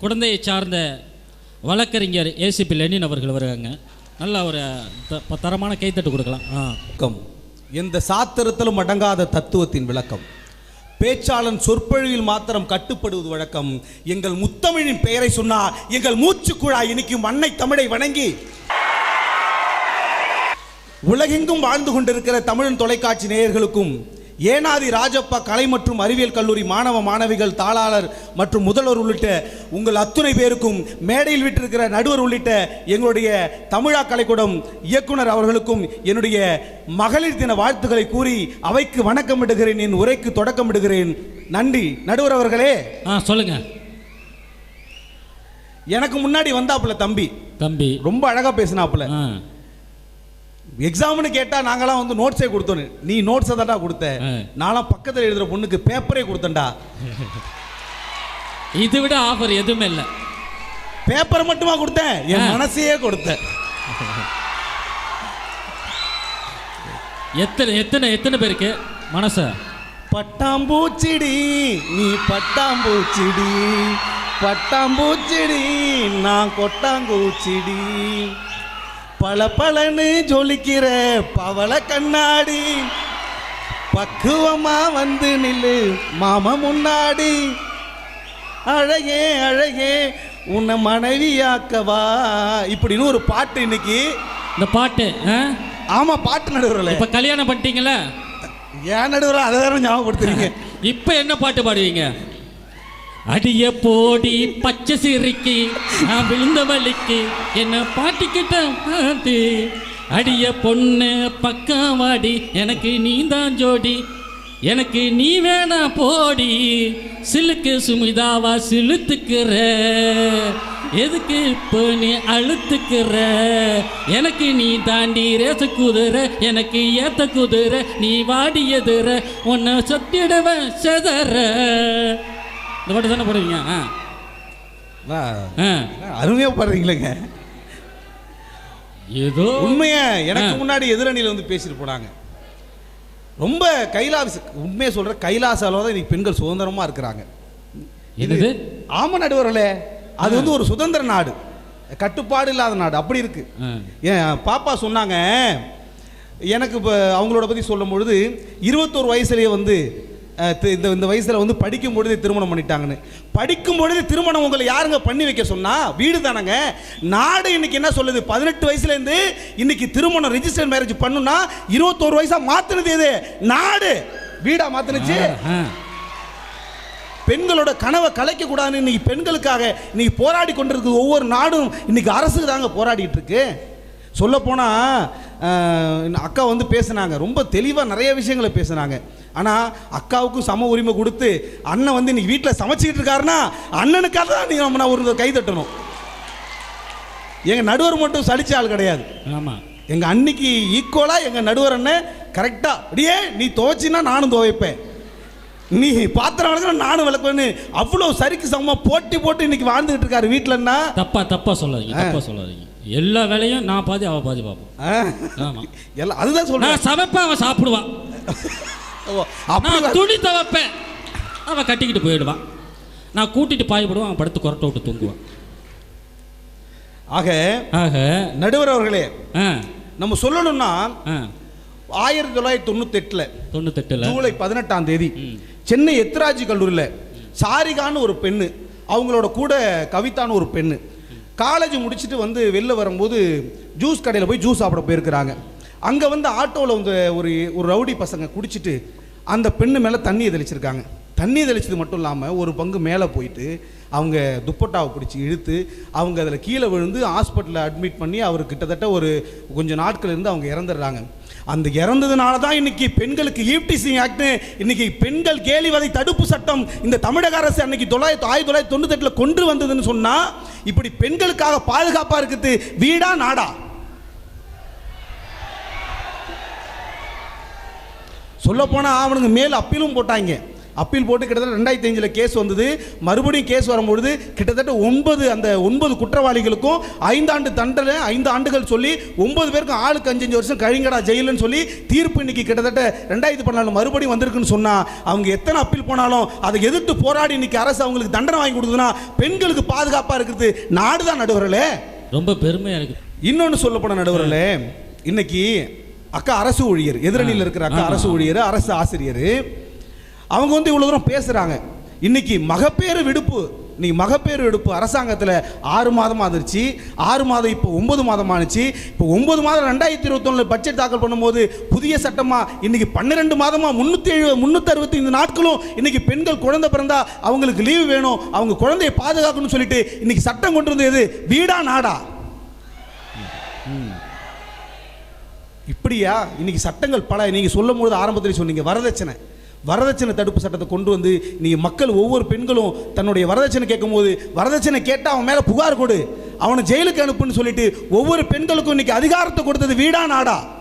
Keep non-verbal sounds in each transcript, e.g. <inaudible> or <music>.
குழந்தையை சார்ந்த வழக்கறிஞர் ஏசிபி லெனின் அவர்கள் வருவாங்க. நல்ல ஒரு த- தரமான கைத்தட்டு கொடுக்கலாம். ஆ. விளக்கம் எந்த சாத்திரத்திலும் அடங்காத தத்துவத்தின் விளக்கம். பேச்சாளன் சொற்பொழிவில் மாத்திரம் கட்டுப்படுவது வழக்கம். எங்கள் முத்தமிழின் பெயரை சொன்னால் எங்கள் மூச்சு குழாய் இனிக்கும் அன்னை தமிழை வணங்கி. உலகெங்கும் வாழ்ந்து கொண்டிருக்கிற தமிழன் தொலைக்காட்சி நேயர்களுக்கும் ஏனாதி ராஜப்பா கலை மற்றும் அறிவியல் கல்லூரி மாணவ மாணவிகள் தாளாளர் மற்றும் முதல்வர் உள்ளிட்ட உங்கள் அத்துணை பேருக்கும் மேடையில் விட்டிருக்கிற நடுவர் உள்ளிட்ட எங்களுடைய தமிழா கலைக்கூடம் இயக்குனர் அவர்களுக்கும் என்னுடைய மகளிர் தின வாழ்த்துக்களை கூறி அவைக்கு வணக்கமிடுகிறேன் என் உரைக்கு தொடக்கமிடுகிறேன் நன்றி. நடுவர் அவர்களே. ஆ சொல்லுங்க. எனக்கு முன்னாடி வந்தாப்புல தம்பி. தம்பி. ரொம்ப அழகா பேசினாப்புல. எக்ஸாம்னு கேட்டா நாங்களாம் வந்து நோட்ஸே கொடுத்தோம் நீ நோட்ஸை தான்டா கொடுத்த. நான்லாம் பக்கத்தில் எழுதுற பொண்ணுக்கு பேப்பரே கொடுத்தேன்டா. <laughs> இது விட ஆஃபர் எதுவுமே இல்லை. பேப்பர் மட்டுமா கொடுத்தேன்? என். மனசையே கொடுத்தேன் <laughs> எத்தனை எத்தனை எத்தனை பேருக்கு மனச? பட்டாம்பூச்சிடி நீ பட்டாம்பூச்சிடி. பட்டாம்பூச்சிடி நான் கொட்டாங்கூச்சிடி. பல பலன்னு ஜொலிக்கிற பவள கண்ணாடி. பக்குவமா வந்து நில்லு மாமா முன்னாடி. அழகே அழகே உன்னை மனைவியாக்கவா. இப்படின்னு ஒரு பாட்டு இன்னைக்கு. இந்த பாட்டு? ஆமா பாட்டு நடுவரல இப்ப கல்யாணம் பண்ணிட்டீங்களா? ஏன் நடுவர அதை வேற ஞாபகப்படுத்துறீங்க. <laughs> இப்ப என்ன பாட்டு பாடுவீங்க? அடிய போடி பச்சை சிரிக்கி நான் விழுந்த வலிக்கு என்ன பாட்டிக்கிட்ட பாட்டி. அடிய பொண்ணு பக்கம் வாடி எனக்கு நீ தான் ஜோடி. எனக்கு நீ வேணா போடி சிலுக்கு சுமிதாவா சிலுத்துக்கிற. எதுக்கு இப்போ நீ அழுத்துக்கிற? எனக்கு நீ தாண்டி ரேச குதிரை எனக்கு ஏத்த குதிரை நீ வாடி எதிர உன்னை சத்திடுவேன் செதற. இந்த பாட்டு தானே போடுவீங்க? ஆ. வா, ஆ. அருமையா பாடுறீங்களேங்க. ஏதோ உண்மைய எனக்கு. முன்னாடி எதிரணியில வந்து பேசிட்டு போனாங்க. ரொம்ப கைலாச உண்மையை சொல்ற கைலாச அளவு தான் இன்னைக்கு பெண்கள் சுதந்திரமா இருக்கிறாங்க. என்னது? ஆம நடுவர்களே அது வந்து ஒரு சுதந்திர நாடு. கட்டுப்பாடு இல்லாத நாடு. அப்படி இருக்கு. ஏன் பாப்பா சொன்னாங்க எனக்கு இப்போ அவங்களோட பற்றி சொல்லும் பொழுது இருபத்தோரு வயசுலேயே வந்து இந்த இந்த வயசில் வந்து படிக்கும் பொழுது திருமணம் பண்ணிட்டாங்கன்னு. படிக்கும் பொழுது திருமணம் உங்களை யாருங்க பண்ணி வைக்க சொன்னா? வீடு தானங்க. நாடு இன்னைக்கு என்ன சொல்லுது? பதினெட்டு வயசுலேருந்து இன்னைக்கு திருமணம் ரெஜிஸ்டர் மேரேஜ் பண்ணுனா இருபத்தோரு வயசா மாத்துனது எது? நாடு. வீடா மாத்துனுச்சு? ஆ. பெண்களோட கனவை கலைக்க கூடாதுன்னு இன்னைக்கு பெண்களுக்காக இன்னைக்கு போராடி கொண்டிருக்கு ஒவ்வொரு நாடும். இன்னைக்கு அரசு தாங்க போராடிட்டு இருக்கு. சொல்ல போனா அக்கா வந்து பேசுனாங்க. ரொம்ப தெளிவாக நிறைய விஷயங்களை பேசுனாங்க. ஆனால் அக்காவுக்கும் சம உரிமை கொடுத்து அண்ணன் வந்து இன்னைக்கு வீட்டில் சமைச்சிக்கிட்டு இருக்காருன்னா அண்ணனுக்காக தான் நீங்கள் நம்ம நான் ஒரு கை தட்டணும். எங்கள் நடுவர் மட்டும் சலிச்ச ஆள் கிடையாது. ஆமா. எங்கள் அன்னைக்கு ஈக்குவலாக எங்கள் நடுவர் அண்ணன் கரெக்டாக அப்படியே நீ துவைச்சின்னா நானும் துவைப்பேன். நீ பாத்திரம் விளக்குற நானும் விளக்குவேன்னு அவ்வளோ சரிக்கு சமமாக போட்டி போட்டு இன்னைக்கு வாழ்ந்துகிட்டு இருக்காரு வீட்டிலன்னா தப்பா தப்பா சொல்லாதீங்க தப்பா சொல்லாதீங்க. எல்லா வேலையும் நான் பாதி அவ பாதி பார்ப்போம் ஆமா. எல்லாம் அதுதான் சொல்றேன். நான் சமைப்பேன் அவன் சாப்பிடுவான். நான் துணி துவைப்பேன். அவன் கட்டிக்கிட்டு போயிடுவான் நான் கூட்டிட்டு பாய்படுவான் அவன் படுத்து கொரட்டை விட்டு தூங்குவான். ஆக ஆக நடுவர் அவர்களே நம்ம சொல்லணும்னா ஆயிரத்தி தொள்ளாயிரத்தி தொண்ணூத்தெட்டில் தொண்ணூத்தெட்டுல. ஜூலை பதினெட்டாம் தேதி. சென்னை எத்ராஜி கல்லூரியில் சாரிகான்னு ஒரு பெண்ணு அவங்களோட கூட கவிதான்னு ஒரு பெண்ணு காலேஜ் முடிச்சுட்டு வந்து வெளில வரும்போது ஜூஸ் கடையில் போய் ஜூஸ் சாப்பிட போயிருக்கிறாங்க. அங்கே வந்து ஆட்டோவில் வந்து ஒரு ஒரு ரவுடி பசங்க குடிச்சிட்டு அந்த பெண்ணு மேலே தண்ணியை தெளிச்சிருக்காங்க. தண்ணி தெளிச்சது மட்டும் இல்லாமல் ஒரு பங்கு மேலே போயிட்டு அவங்க துப்பட்டாவை பிடிச்சி இழுத்து அவங்க அதில் கீழே விழுந்து ஹாஸ்பிட்டலில் அட்மிட் பண்ணி அவர் கிட்டத்தட்ட ஒரு கொஞ்சம் நாட்கள் இருந்து அவங்க இறந்துடுறாங்க. அந்த இறந்ததுனால தான் இன்னைக்கு பெண்களுக்கு ஈவ்டிசிங் ஆக்ட் இன்னைக்கு பெண்கள் கேலிவதை தடுப்பு சட்டம் இந்த தமிழக அரசு அன்னைக்கு தொள்ளாயிரத்தி ஆயிரத்தி தொள்ளாயிரத்தி தொண்ணூத்தெட்டில் கொண்டு வந்ததுன்னு சொன்னா இப்படி பெண்களுக்காக பாதுகாப்பா இருக்குது வீடா நாடா? சொல்ல போனா அவனுங்க மேல் அப்பீலும் போட்டாங்க. அப்பீல் போட்டு கிட்டத்தட்ட ரெண்டாயிரத்தி அஞ்சில் கேஸ் வந்தது. மறுபடியும் கேஸ் வரும்பொழுது கிட்டத்தட்ட ஒன்பது அந்த ஒன்பது குற்றவாளிகளுக்கும் ஐந்தாண்டு தண்டனை ஐந்து ஆண்டுகள் சொல்லி ஒன்பது பேருக்கும் ஆளுக்கு அஞ்சு அஞ்சு வருஷம் கழிங்கடா ஜெயிலுன்னு சொல்லி தீர்ப்பு இன்னைக்கு கிட்டத்தட்ட ரெண்டாயிரத்தி பதினாலு மறுபடியும் வந்திருக்குன்னு சொன்னா அவங்க எத்தனை அப்பீல் போனாலும் அதை எதிர்த்து போராடி இன்னைக்கு அரசு அவங்களுக்கு தண்டனை வாங்கி கொடுக்குதுன்னா பெண்களுக்கு பாதுகாப்பாக இருக்கிறது நாடு தான் நடுவர்களே? ரொம்ப பெருமையா இருக்கு இன்னொன்று சொல்ல போன நடுவர்களே இன்னைக்கு அக்கா அரசு ஊழியர் எதிரணியில் இருக்கிற அக்கா. அரசு ஊழியர் அரசு ஆசிரியர் அவங்க வந்து இவ்வளோ தூரம் பேசுகிறாங்க இன்னைக்கு மகப்பேறு விடுப்பு இன்னைக்கு மகப்பேறு விடுப்பு அரசாங்கத்தில் ஆறு மாதம் ஆதிருச்சு ஆறு மாதம் இப்போ ஒன்பது மாதம் ஆனிச்சு இப்போ ஒன்பது மாதம் ரெண்டாயிரத்தி இருபத்தொன்னில் பட்ஜெட் தாக்கல் பண்ணும்போது புதிய சட்டமாக இன்னைக்கு பன்னிரெண்டு மாதமாக முந்நூற்றி எழுபது முந்நூற்றி அறுபத்தி நாட்களும் இன்னைக்கு பெண்கள் குழந்தை பிறந்தா அவங்களுக்கு லீவு வேணும். அவங்க குழந்தையை பாதுகாக்கணும்னு சொல்லிட்டு இன்னைக்கு சட்டம் கொண்டு வந்தது வீடா நாடா? இப்படியா? இன்னைக்கு சட்டங்கள் பல. நீங்கள் சொல்லும் பொழுது ஆரம்பத்தில் சொன்னீங்க வரதட்சணை. வரதட்சணை தடுப்பு சட்டத்தை கொண்டு வந்து நீ மக்கள் ஒவ்வொரு பெண்களும் தன்னுடைய வரதட்சணை கேட்கும்போது வரதட்சணை கேட்டால் அவன் மேலே புகார் கொடு. அவனை ஜெயிலுக்கு அனுப்புன்னு சொல்லிட்டு ஒவ்வொரு பெண்களுக்கும் இன்னைக்கு அதிகாரத்தை கொடுத்தது வீடா நாடா?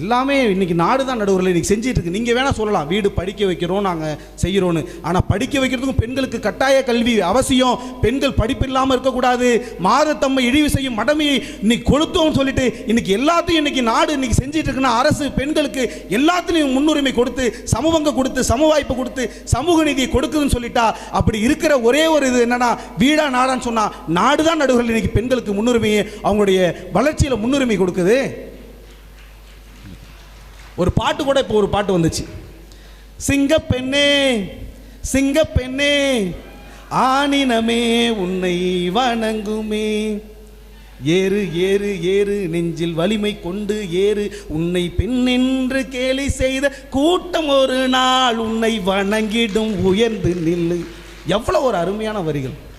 எல்லாமே இன்னைக்கு நாடு தான் நடுவரில் இன்றைக்கி செஞ்சிட்டு இருக்கு. நீங்கள் வேணால் சொல்லலாம். வீடு படிக்க வைக்கிறோம் நாங்கள் செய்கிறோன்னு ஆனால் படிக்க வைக்கிறதுக்கும் பெண்களுக்கு கட்டாய கல்வி அவசியம். பெண்கள் படிப்பு இல்லாமல் இருக்கக்கூடாது. மாதத்தம்மை இழிவு செய்யும் மடமையை இன்னைக்கு கொளுத்தோம்னு சொல்லிட்டு இன்னைக்கு எல்லாத்தையும் இன்றைக்கி நாடு இன்னைக்கு செஞ்சிட்டு இருக்குன்னா அரசு பெண்களுக்கு எல்லாத்துலேயும் முன்னுரிமை கொடுத்து சமபங்கம் கொடுத்து சம வாய்ப்பு கொடுத்து சமூக நிதியை கொடுக்குதுன்னு சொல்லிட்டா அப்படி இருக்கிற ஒரே ஒரு இது என்னன்னா வீடா நாடான்னு சொன்னால் நாடு தான் நடுவர்கள் இன்னைக்கு பெண்களுக்கு முன்னுரிமையை அவங்களுடைய வளர்ச்சியில் முன்னுரிமை கொடுக்குது. ஒரு பாட்டு கூட இப்போ ஒரு பாட்டு வந்துச்சு. சிங்க பெண்ணே சிங்க பெண்ணே ஆனினமே உன்னை வணங்குமே. ஏறு ஏறு ஏறு நெஞ்சில் வலிமை கொண்டு ஏறு. உன்னை பெண் கேலி செய்த கூட்டம் ஒரு நாள் உன்னை வணங்கிடும் உயர்ந்து நில்லு. எவ்வளோ ஒரு அருமையான வரிகள்.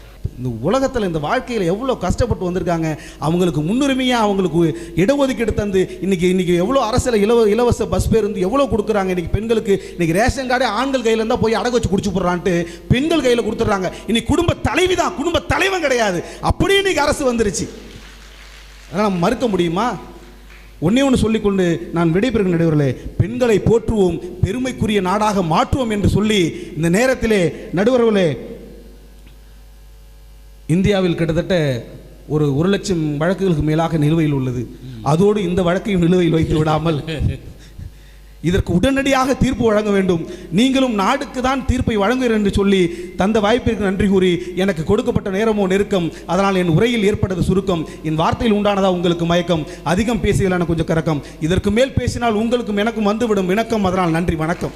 இந்த உலகத்தில் இந்த வாழ்க்கையில் எவ்வளோ கஷ்டப்பட்டு வந்திருக்காங்க? அவங்களுக்கு முன்னுரிமையாக அவங்களுக்கு இடஒதுக்கீடு தந்து இன்னைக்கு இன்றைக்கி எவ்வளோ அரசியல் இலவ இலவச பஸ் பேருந்து எவ்வளோ கொடுக்குறாங்க? இன்னைக்கு பெண்களுக்கு இன்னைக்கு ரேஷன் கார்டே ஆண்கள் கையில் இருந்தால் போய் அடகு வச்சு குடிச்சு போடுறான்ட்டு பெண்கள் கையில் கொடுத்துட்றாங்க. இன்னைக்கு குடும்ப தலைவி தான் குடும்ப தலைவன் கிடையாது. அப்படியே இன்னைக்கு அரசு வந்துருச்சு. அதனால் மறுக்க முடியுமா? ஒன்னே ஒன்று சொல்லிக்கொண்டு நான் விடைபெறுகிற நடுவர்களே. பெண்களை போற்றுவோம் பெருமைக்குரிய நாடாக மாற்றுவோம் என்று சொல்லி இந்த நேரத்திலே நடுவர்களே இந்தியாவில் கிட்டத்தட்ட ஒரு ஒரு லட்சம் வழக்குகளுக்கு மேலாக நிலுவையில் உள்ளது. அதோடு இந்த வழக்கையும் நிலுவையில் வைத்து விடாமல். இதற்கு உடனடியாக தீர்ப்பு வழங்க வேண்டும். நீங்களும் நாடுக்கு தான் தீர்ப்பை வழங்குகிறேன் என்று சொல்லி தந்த வாய்ப்பிற்கு நன்றி கூறி எனக்கு கொடுக்கப்பட்ட நேரமோ நெருக்கம் அதனால் என் உரையில் ஏற்பட்டது சுருக்கம். என் வார்த்தையில் உண்டானதா உங்களுக்கு மயக்கம்? அதிகம் பேசியலான கொஞ்சம் கறக்கம். இதற்கு மேல் பேசினால் உங்களுக்கும் எனக்கும் வந்துவிடும் இணக்கம். அதனால் நன்றி வணக்கம்.